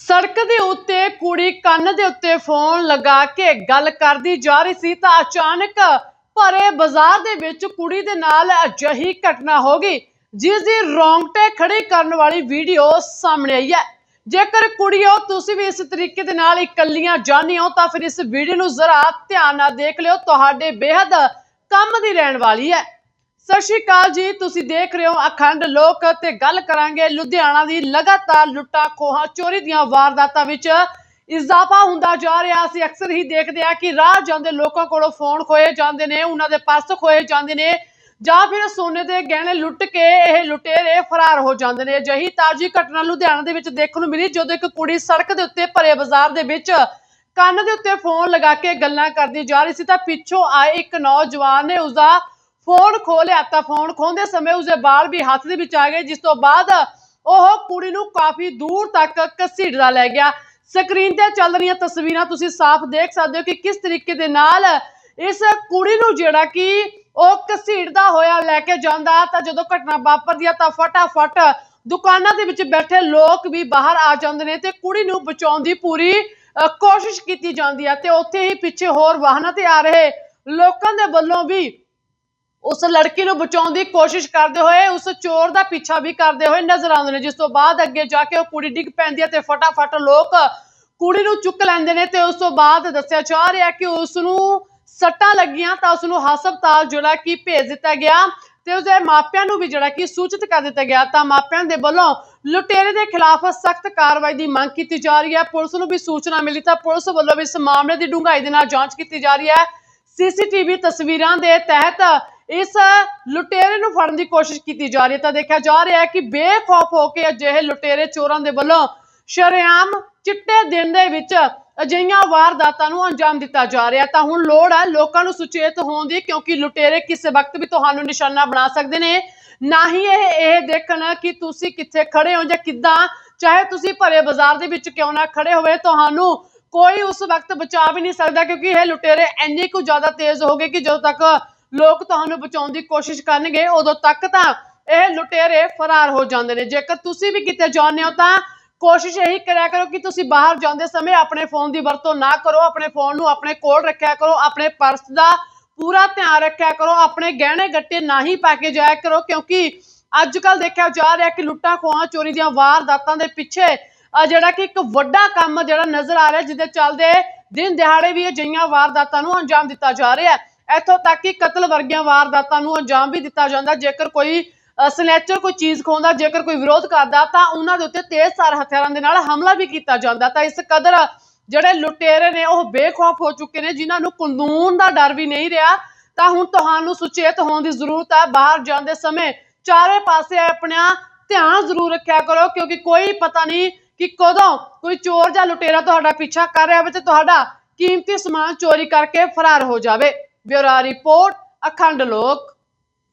ਸੜਕ ਦੇ ਉੱਤੇ ਕੁੜੀ ਕੰਨ ਦੇ ਉੱਤੇ ਫੋਨ ਲਗਾ ਕੇ ਗੱਲ ਕਰਦੀ ਜਾ ਰਹੀ ਸੀ ਤਾਂ ਅਚਾਨਕ ਭਰੇ ਬਾਜ਼ਾਰ ਦੇ ਵਿੱਚ ਕੁੜੀ ਦੇ ਨਾਲ ਅਜਿਹੀ ਘਟਨਾ ਹੋ ਗਈ, ਜਿਸ ਦੀ ਰੌਂਗਟੇ ਖੜੀ ਕਰਨ ਵਾਲੀ ਵੀਡੀਓ ਸਾਹਮਣੇ ਆਈ ਹੈ। ਜੇਕਰ ਕੁੜੀਓ, ਤੁਸੀਂ ਵੀ ਇਸ ਤਰੀਕੇ ਦੇ ਨਾਲ ਇਕੱਲੀਆਂ ਜਾਂਦੇ ਹੋ, ਤਾਂ ਫਿਰ ਇਸ ਵੀਡੀਓ ਨੂੰ ਜ਼ਰਾ ਧਿਆਨ ਨਾਲ ਦੇਖ ਲਿਓ। ਤੁਹਾਡੇ ਬੇहद ਕੰਮ ਦੀ ਰਹਿਣ ਵਾਲੀ ਹੈ। ਸਤਿ ਸ਼੍ਰੀ ਅਕਾਲ ਜੀ, ਤੁਸੀਂ ਦੇਖ ਰਹੇ ਹੋ ਅਖੰਡ ਲੋਕ ਤੇ ਗੱਲ ਕਰਾਂਗੇ ਲੁਧਿਆਣਾ ਦੀ ਲਗਾਤਾਰ ਲੁੱਟਾਂ ਖੋਹਾਂ, ਚੋਰੀ ਦੀਆਂ ਵਾਰਦਾਤਾਂ ਵਿੱਚ ਇਜ਼ਾਫਾ ਹੁੰਦਾ ਜਾ ਰਿਹਾ। ਅਸੀਂ ਅਕਸਰ ਹੀ ਦੇਖਦੇ ਆ ਕਿ ਰਾਹ ਜਾਂਦੇ ਲੋਕਾਂ ਕੋਲੋਂ ਫੋਨ ਖੋਏ ਜਾਂਦੇ ਨੇ, ਉਹਨਾਂ ਦੇ ਪਰਸ ਖੋਏ ਜਾਂਦੇ ਨੇ ਜਾਂ ਫਿਰ ਸੋਨੇ ਦੇ ਗਹਿਣੇ ਲੁੱਟ ਕੇ ਇਹ ਲੁਟੇਰੇ ਫਰਾਰ ਹੋ ਜਾਂਦੇ ਨੇ। ਅਜਿਹੀ ਤਾਜੀ ਘਟਨਾ ਲੁਧਿਆਣਾ ਦੇ ਵਿੱਚ ਦੇਖਣ ਨੂੰ ਮਿਲੀ ਜਦੋਂ ਇੱਕ ਕੁੜੀ ਸੜਕ ਦੇ ਉੱਤੇ ਭਰੇ ਬਾਜ਼ਾਰ ਦੇ ਵਿੱਚ ਕੰਨ ਦੇ ਉੱਤੇ ਫੋਨ ਲਗਾ ਕੇ ਗੱਲਾਂ ਕਰਦੀ ਜਾ ਰਹੀ ਸੀ ਤਾਂ ਪਿੱਛੋਂ ਆਏ ਇੱਕ ਨੌਜਵਾਨ ਨੇ ਉਸਦਾ ਫੋਨ ਖੋਲਿਆ ਤਾਂ ਫੋਨ ਖੋਹਦੇ ਸਮੇਂ ਉਸਦੇ ਬਾਲ ਵੀ ਹੱਥ ਦੇ ਵਿੱਚ ਆ ਗਏ, ਜਿਸ ਤੋਂ ਬਾਅਦ ਉਹ ਕੁੜੀ ਨੂੰ ਕਾਫੀ ਦੂਰ ਤੱਕ ਘਸੀੜਦਾ ਲੈ ਗਿਆ। ਸਕਰੀਨ ਤੇ ਚੱਲ ਰਹੀਆਂ ਤਸਵੀਰਾਂ ਤੁਸੀਂ ਸਾਫ਼ ਦੇਖ ਸਕਦੇ ਹੋ ਕਿ ਕਿਸ ਤਰੀਕੇ ਦੇ ਨਾਲ ਇਸ ਕੁੜੀ ਨੂੰ ਜਿਹੜਾ ਕਿ ਉਹ ਘਸੀੜਦਾ ਹੋਇਆ ਲੈ ਕੇ ਜਾਂਦਾ। ਤਾਂ ਜਦੋਂ ਘਟਨਾ ਵਾਪਰਦੀ ਆ ਤਾਂ ਫਟਾਫਟ ਦੁਕਾਨਾਂ ਦੇ ਵਿੱਚ ਬੈਠੇ ਲੋਕ ਵੀ ਬਾਹਰ ਆ ਜਾਂਦੇ ਨੇ ਤੇ ਕੁੜੀ ਨੂੰ ਬਚਾਉਣ ਦੀ ਪੂਰੀ ਕੋਸ਼ਿਸ਼ ਕੀਤੀ ਜਾਂਦੀ ਆ ਤੇ ਉੱਥੇ ਹੀ ਪਿੱਛੇ ਹੋਰ ਵਾਹਨਾਂ ਤੇ ਆ ਰਹੇ ਲੋਕਾਂ ਦੇ ਵੱਲੋਂ ਵੀ ਉਸ ਲੜਕੀ ਨੂੰ ਬਚਾਉਣ ਦੀ ਕੋਸ਼ਿਸ਼ ਕਰਦੇ ਹੋਏ, ਉਸ ਚੋਰ ਦਾ ਪਿੱਛਾ ਵੀ ਕਰਦੇ ਹੋਏ ਨਜ਼ਰ ਆਉਂਦੇ ਨੇ, ਜਿਸ ਤੋਂ ਬਾਅਦ ਅੱਗੇ ਜਾ ਕੇ ਉਹ ਕੁੜੀ ਡਿੱਗ ਪੈਂਦੀ ਹੈ ਤੇ ਫਟਾਫਟ ਲੋਕ ਕੁੜੀ ਨੂੰ ਚੁੱਕ ਲੈਂਦੇ ਨੇ ਤੇ ਉਸ ਤੋਂ ਬਾਅਦ ਦੱਸਿਆ ਜਾ ਰਿਹਾ ਕਿ ਉਸ ਨੂੰ ਸੱਟਾਂ ਲੱਗੀਆਂ ਤਾਂ ਉਸ ਨੂੰ ਹਸਪਤਾਲ ਜਿਹੜਾ ਕਿ ਭੇਜ ਦਿੱਤਾ ਗਿਆ ਤੇ ਉਸਦੇ ਮਾਪਿਆਂ ਨੂੰ ਵੀ ਜਿਹੜਾ ਕਿ ਸੂਚਿਤ ਕਰ ਦਿੱਤਾ ਗਿਆ। ਤਾਂ ਮਾਪਿਆਂ ਦੇ ਵੱਲੋਂ ਲੁਟੇਰੇ ਦੇ ਖਿਲਾਫ ਸਖਤ ਕਾਰਵਾਈ ਦੀ ਮੰਗ ਕੀਤੀ ਜਾ ਰਹੀ ਹੈ। ਪੁਲਿਸ ਨੂੰ ਵੀ ਸੂਚਨਾ ਮਿਲੀ ਤਾਂ ਪੁਲਿਸ ਵੱਲੋਂ ਵੀ ਇਸ ਮਾਮਲੇ ਦੀ ਡੂੰਘਾਈ ਦੇ ਨਾਲ ਜਾਂਚ ਕੀਤੀ ਜਾ ਰਹੀ ਹੈ। ਸੀਸੀਟੀਵੀ ਤਸਵੀਰਾਂ ਦੇ ਤਹਿਤ ਇਸ ਲੁਟੇਰੇ ਨੂੰ ਫੜਨ ਦੀ ਕੋਸ਼ਿਸ਼ ਕੀਤੀ ਜਾ ਰਹੀ ਹੈ ਤਾਂ ਦੇਖਿਆ ਜਾ ਰਿਹਾ ਹੈ ਕਿ ਬੇਖੌਫ ਹੋ ਕੇ ਅਜਿਹੇ ਲੁਟੇਰੇ ਚੋਰਾਂ ਦੇ ਵੱਲੋਂ ਸ਼ਰੇਆਮ ਚਿੱਟੇ ਦਿਨ ਦੇ ਵਿੱਚ ਅਜਿਹੀਆਂ ਵਾਰਦਾਤਾਂ ਨੂੰ ਅੰਜਾਮ ਦਿੱਤਾ ਜਾ ਰਿਹਾ ਤਾਂ ਹੁਣ ਲੋੜ ਹੈ ਲੋਕਾਂ ਨੂੰ ਸੁਚੇਤ ਹੋਣ ਦੀ ਕਿਉਂਕਿ ਲੁਟੇਰੇ ਕਿਸੇ ਵਕਤ ਵੀ ਤੁਹਾਨੂੰ ਨਿਸ਼ਾਨਾ ਬਣਾ ਸਕਦੇ ਨੇ। ਨਾ ਹੀ ਇਹ ਇਹ ਦੇਖਣ ਕਿ ਤੁਸੀਂ ਕਿੱਥੇ ਖੜੇ ਹੋ ਜਾਂ ਕਿੱਦਾਂ, ਚਾਹੇ ਤੁਸੀਂ ਭਰੇ ਬਾਜ਼ਾਰ ਦੇ ਵਿੱਚ ਕਿਉਂ ਨਾ ਖੜੇ ਹੋਵੇ, ਤੁਹਾਨੂੰ ਕੋਈ ਉਸ ਵਕਤ ਬਚਾ ਵੀ ਨਹੀਂ ਸਕਦਾ ਕਿਉਂਕਿ ਇਹ ਲੁਟੇਰੇ ਇੰਨੇ ਕੁ ਜ਼ਿਆਦਾ ਤੇਜ਼ ਹੋ ਗਏ ਕਿ ਜਦੋਂ ਤੱਕ ਲੋਕ ਤੁਹਾਨੂੰ ਬਚਾਉਣ ਦੀ ਕੋਸ਼ਿਸ਼ ਕਰਨਗੇ ਉਦੋਂ ਤੱਕ ਤਾਂ ਇਹ ਲੁਟੇਰੇ ਫਰਾਰ ਹੋ ਜਾਂਦੇ ਨੇ। ਜੇਕਰ ਤੁਸੀਂ ਵੀ ਕਿਤੇ ਜਾਂਦੇ ਹੋ ਤਾਂ ਕੋਸ਼ਿਸ਼ ਇਹੀ ਕਰਿਆ ਕਰੋ ਕਿ ਤੁਸੀਂ ਬਾਹਰ ਜਾਂਦੇ ਸਮੇਂ ਆਪਣੇ ਫੋਨ ਦੀ ਵਰਤੋਂ ਨਾ ਕਰੋ, ਆਪਣੇ ਫੋਨ ਨੂੰ ਆਪਣੇ ਕੋਲ ਰੱਖਿਆ ਕਰੋ, ਆਪਣੇ ਪਰਸ ਦਾ ਪੂਰਾ ਧਿਆਨ ਰੱਖਿਆ ਕਰੋ, ਆਪਣੇ ਗਹਿਣੇ ਗੱਟੇ ਨਾ ਹੀ ਪਾ ਕੇ ਜਾਇਆ ਕਰੋ, ਕਿਉਂਕਿ ਅੱਜ ਕੱਲ ਦੇਖਿਆ ਜਾ ਰਿਹਾ ਕਿ ਲੁੱਟਾਂ ਖੋਹਾਂ, ਚੋਰੀ ਦੀਆਂ ਵਾਰਦਾਤਾਂ ਦੇ ਪਿੱਛੇ ਆ ਜਿਹੜਾ ਕਿ ਇੱਕ ਵੱਡਾ ਕੰਮ ਜਿਹੜਾ ਨਜ਼ਰ ਆ ਰਿਹਾ, ਜਿਹਦੇ ਚੱਲਦੇ ਦਿਨ ਦਿਹਾੜੇ ਵੀ ਅਜਿਹੀਆਂ ਵਾਰਦਾਤਾਂ ਨੂੰ ਅੰਜਾਮ ਦਿੱਤਾ ਜਾ ਰਿਹਾ। ਹੈ ਇੱਥੋਂ ਤੱਕ ਕਿ ਕਤਲ ਵਰਗੀਆਂ ਵਾਰਦਾਤਾਂ ਨੂੰ ਅੰਜਾਮ ਵੀ ਦਿੱਤਾ ਜਾਂਦਾ। ਜੇਕਰ ਕੋਈ ਸਨੈਚਰ ਕੋਈ ਚੀਜ਼ ਖੋਂਦਾ ਜੇਕਰ ਕੋਈ ਵਿਰੋਧ ਕਰਦਾ, ਤਾਂ ਉਹਨਾਂ ਦੇ ਉੱਤੇ ਤੇਜ਼ਧਾਰ ਹਥਿਆਰਾਂ ਦੇ ਨਾਲ ਹਮਲਾ ਵੀ ਕੀਤਾ ਜਾਂਦਾ। ਤਾਂ ਇਸ ਕਦਰ ਜਿਹੜੇ ਲੁਟੇਰੇ ਨੇ, ਉਹ ਬੇਖੌਫ ਹੋ ਚੁੱਕੇ ਨੇ, ਜਿਨ੍ਹਾਂ ਨੂੰ ਕਾਨੂੰਨ ਦਾ ਡਰ ਵੀ ਨਹੀਂ ਰਿਹਾ। ਤਾਂ ਹੁਣ ਤੁਹਾਨੂੰ ਸੁਚੇਤ ਹੋਣ ਦੀ ਜ਼ਰੂਰਤ ਹੈ। ਬਾਹਰ ਜਾਂਦੇ ਸਮੇਂ ਚਾਰੇ ਪਾਸੇ ਆਪਣਾ ਧਿਆਨ ਜ਼ਰੂਰ ਰੱਖਿਆ ਕਰੋ, ਕਿਉਂਕਿ ਕੋਈ ਪਤਾ ਨਹੀਂ ਕਿ ਕਦੋਂ ਕੋਈ ਚੋਰ ਜਾਂ ਲੁਟੇਰਾ ਤੁਹਾਡਾ ਪਿੱਛਾ ਕਰ ਰਿਹਾ ਹੋਵੇ ਤੇ ਤੁਹਾਡਾ ਕੀਮਤੀ ਸਮਾਨ ਚੋਰੀ ਕਰਕੇ ਫਰਾਰ ਹੋ ਜਾਵੇ। ਬਿਊਰੋ ਰਿਪੋਰਟ ਅਖੰਡ ਲੋਕ।